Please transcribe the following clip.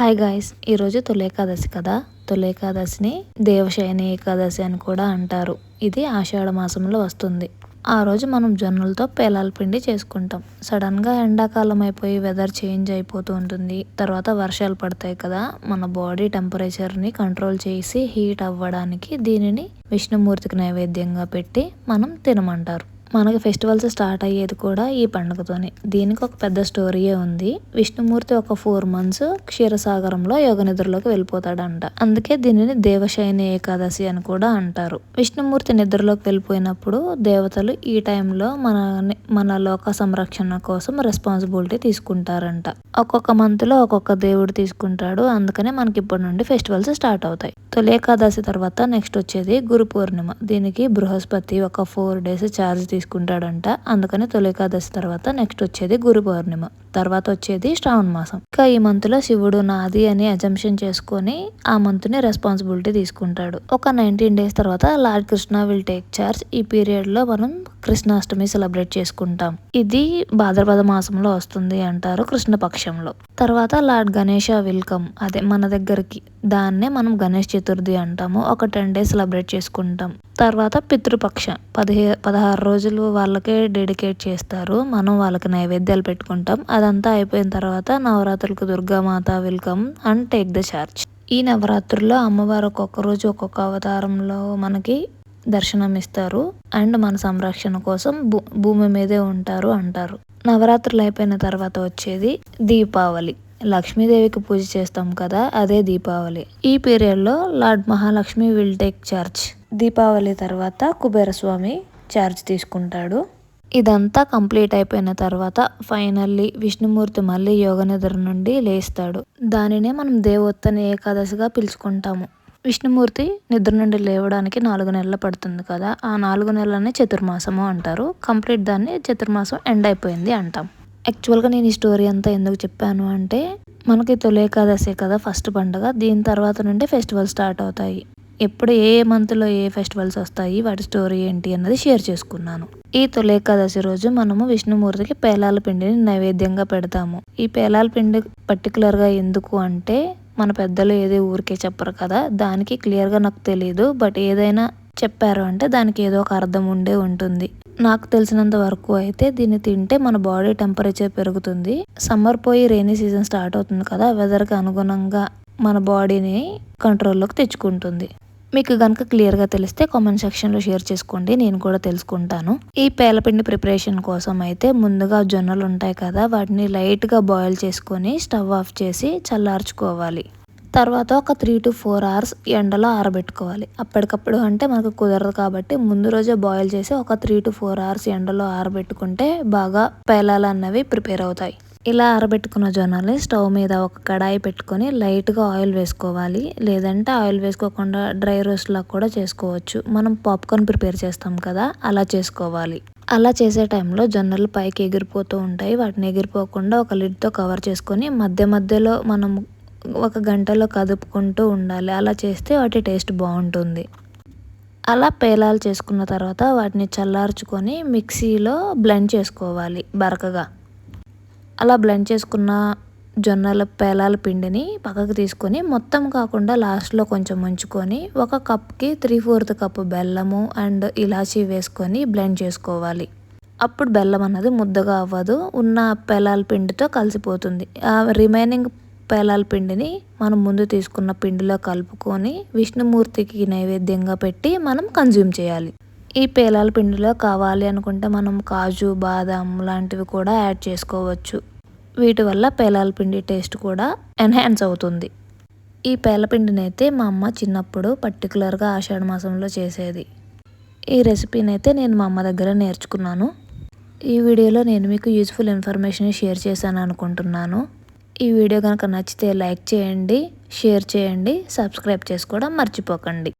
Hi guys ఈరోజు తులేకాదశి కదా? తులేకాదశిని దేవశయని ఏకాదశి అని కూడా అంటారు. ఇది ఆషాఢ మాసంలో వస్తుంది. ఆ రోజు మనం జొన్నలతో పేలాల పిండి చేసుకుంటాం. సడన్గా ఎండాకాలం అయిపోయి వెదర్ చేంజ్ అయిపోతూ ఉంటుంది. తర్వాత వర్షాలు పడతాయి కదా? మన బాడీ టెంపరేచర్ని కంట్రోల్ చేసి హీట్ అవ్వడానికి దీనిని విష్ణుమూర్తికి నైవేద్యంగా పెట్టి మనం తినమంటారు. మనకి ఫెస్టివల్స్ స్టార్ట్ అయ్యేది కూడా ఈ పండుగతోనే. దీనికి ఒక పెద్ద స్టోరీయే ఉంది. విష్ణుమూర్తి ఒక ఫోర్ మంత్స్ క్షీరసాగరంలో యోగ నిద్రలోకి వెళ్ళిపోతాడంట. అందుకే దీనిని దేవశయని ఏకాదశి అని కూడా అంటారు. విష్ణుమూర్తి నిద్రలోకి వెళ్ళిపోయినప్పుడు దేవతలు ఈ టైంలో మన మన లోక సంరక్షణ కోసం రెస్పాన్సిబిలిటీ తీసుకుంటారంట. ఒక్కొక్క మంత్లో ఒక్కొక్క దేవుడు తీసుకుంటాడు. అందుకనే మనకి ఇప్పటి నుండి ఫెస్టివల్స్ స్టార్ట్ అవుతాయి. తొలి ఏకాదశి తర్వాత నెక్స్ట్ వచ్చేది గురు పూర్ణిమ. దీనికి బృహస్పతి ఒక ఫోర్ డేస్ ఛార్జ్ తీసుకుంటాడంట. అందుకని తొలికాదశి తర్వాత నెక్స్ట్ వచ్చేది గురు పౌర్ణిమ. తర్వాత వచ్చేది శ్రావణ మాసం. ఇంకా ఈ మంత్లో శివుడు నాది అని అజంప్షన్ చేసుకొని ఆ మంత్ని రెస్పాన్సిబిలిటీ తీసుకుంటాడు. ఒక నైన్టీన్ డేస్ తర్వాత lord Krishna will take charge ఈ పీరియడ్లో మనం కృష్ణాష్టమి సెలబ్రేట్ చేసుకుంటాం. ఇది భాద్రపద మాసంలో వస్తుంది అంటారు కృష్ణ పక్షంలో తర్వాత లార్డ్ గణేష వెల్కమ్ అదే మన దగ్గరికి. దాన్నే మనం గణేష్ చతుర్థి అంటాము. ఒక టెన్ డేస్ సెలబ్రేట్ చేసుకుంటాం. తర్వాత పితృపక్ష. పదిహే పదహారు రోజులు వాళ్ళకే డెడికేట్ చేస్తారు. మనం వాళ్ళకి నైవేద్యాలు పెట్టుకుంటాం. అదంతా అయిపోయిన తర్వాత నవరాత్రులకు Durgamata welcome and take the charge. ఈ నవరాత్రుల్లో అమ్మవారు ఒక్కొక్క రోజు ఒక్కొక్క అవతారంలో మనకి దర్శనం ఇస్తారు. అండ్ మన సంరక్షణ కోసం భూ భూమి మీదే ఉంటారు అంటారు. నవరాత్రులు అయిపోయిన తర్వాత వచ్చేది దీపావళి. లక్ష్మీదేవికి పూజ చేస్తాం కదా అదే దీపావళి. ఈ పీరియడ్లో lord Mahalakshmi will take charge. Deepavali తర్వాత కుబేరస్వామి చార్జ్ తీసుకుంటాడు. ఇదంతా కంప్లీట్ అయిపోయిన తర్వాత ఫైనల్లీ విష్ణుమూర్తి మళ్ళీ యోగ నిద్ర నుండి లేస్తాడు. దానినే మనం దేవోత్తని ఏకాదశిగా పిలుచుకుంటాము. విష్ణుమూర్తి నిద్ర నుండి లేవడానికి నాలుగు నెలలు పడుతుంది కదా ఆ నాలుగు నెలలనే చతుర్మాసము అంటారు. కంప్లీట్ దాన్ని చతుర్మాసం ఎండ్ అయిపోయింది అంటాం. యాక్చువల్గా నేను ఈ స్టోరీ అంతా ఎందుకు చెప్పాను అంటే మనకి తొలి ఏకాదశి కదా ఫస్ట్ పండుగ దీని తర్వాత నుండి ఫెస్టివల్ స్టార్ట్ అవుతాయి. ఎప్పుడు ఏ మంత్లో ఏ ఫెస్టివల్స్ వస్తాయి వాటి స్టోరీ ఏంటి అన్నది షేర్ చేసుకున్నాను. ఈ తొలి ఏకాదశి రోజు మనము విష్ణుమూర్తికి పేలాల పిండిని నైవేద్యంగా పెడతాము. ఈ పేలాల పిండి పర్టికులర్గా ఎందుకు అంటే మన పెద్దలు ఏదో ఊరికే చెప్పరు కదా దానికి క్లియర్గా నాకు తెలియదు బట్ ఏదైనా చెప్పారు అంటే దానికి ఏదో ఒక అర్థం ఉండే ఉంటుంది. నాకు తెలిసినంత వరకు అయితే దీన్ని తింటే మన బాడీ టెంపరేచర్ పెరుగుతుంది. సమ్మర్ పోయి రెయినీ సీజన్ స్టార్ట్ అవుతుంది కదా వెదర్కి అనుగుణంగా మన బాడీని కంట్రోల్లోకి తెచ్చుకుంటుంది. మీకు కనుక క్లియర్గా తెలిస్తే కామెంట్ సెక్షన్లో షేర్ చేసుకోండి నేను కూడా తెలుసుకుంటాను. ఈ పేలపిండి ప్రిపరేషన్ కోసం అయితే ముందుగా జొన్నలు ఉంటాయి కదా వాటిని లైట్గా బాయిల్ చేసుకొని స్టవ్ ఆఫ్ చేసి చల్లార్చుకోవాలి. తర్వాత ఒక త్రీ టు ఫోర్ అవర్స్ ఎండలో ఆరబెట్టుకోవాలి. అప్పటికప్పుడు అంటే మనకు కుదరదు కాబట్టి ముందు రోజే బాయిల్ చేసి ఒక త్రీ టు ఫోర్ అవర్స్ ఎండలో ఆరబెట్టుకుంటే బాగా పేలాలన్నవి ప్రిపేర్ అవుతాయి. ఇలా ఆరబెట్టుకున్న జొన్నల్ని స్టవ్ మీద ఒక కడాయి పెట్టుకొని లైట్గా ఆయిల్ వేసుకోవాలి. లేదంటే ఆయిల్ వేసుకోకుండా డ్రై రోస్ట్లా కూడా చేసుకోవచ్చు. మనం పాప్కార్న్ ప్రిపేర్ చేస్తాం కదా అలా చేసుకోవాలి. అలా చేసే టైంలో జొన్నలు పైకి ఎగిరిపోతూ ఉంటాయి. వాటిని ఎగిరిపోకుండా ఒక లిడ్తో కవర్ చేసుకొని మధ్య మధ్యలో మనం ఒక గంటలో కదుపుకుంటూ ఉండాలి. అలా చేస్తే వాటి టేస్ట్ బాగుంటుంది. అలా పేలాలు చేసుకున్న తర్వాత వాటిని చల్లార్చుకొని మిక్సీలో బ్లెండ్ చేసుకోవాలి బరకగా. అలా బ్లెండ్ చేసుకున్న జొన్నల పేలాల పిండిని పక్కకు తీసుకొని మొత్తం కాకుండా లాస్ట్లో కొంచెం ఉంచుకొని ఒక కప్కి త్రీ ఫోర్త్ కప్ బెల్లము అండ్ ఇలాచీ వేసుకొని బ్లెండ్ చేసుకోవాలి. అప్పుడు బెల్లం అన్నది ముద్దగా అవ్వదు. ఉన్న పేలాల పిండితో కలిసిపోతుంది. రిమైనింగ్ పేలాల పిండిని మనం ముందు తీసుకున్న పిండిలో కలుపుకొని విష్ణుమూర్తికి నైవేద్యంగా పెట్టి మనం కన్జ్యూమ్ చేయాలి. ఈ పేలాల పిండిలో కావాలి అనుకుంటే మనం కాజు బాదం లాంటివి కూడా యాడ్ చేసుకోవచ్చు. వీటి వల్ల పేలాల పిండి టేస్ట్ కూడా ఎన్హాన్స్ అవుతుంది. ఈ పేలపిండిని అయితే మా అమ్మ చిన్నప్పుడు పర్టికులర్గా ఆషాఢ మాసంలో చేసేది. ఈ రెసిపీని అయితే నేను మా అమ్మ దగ్గర నేర్చుకున్నాను. ఈ వీడియోలో నేను మీకు యూజ్ఫుల్ ఇన్ఫర్మేషన్ షేర్ చేశాను అనుకుంటున్నాను. ఈ వీడియో కనుక నచ్చితే లైక్ చేయండి షేర్ చేయండి సబ్స్క్రైబ్ చేసుకోవడం మర్చిపోకండి.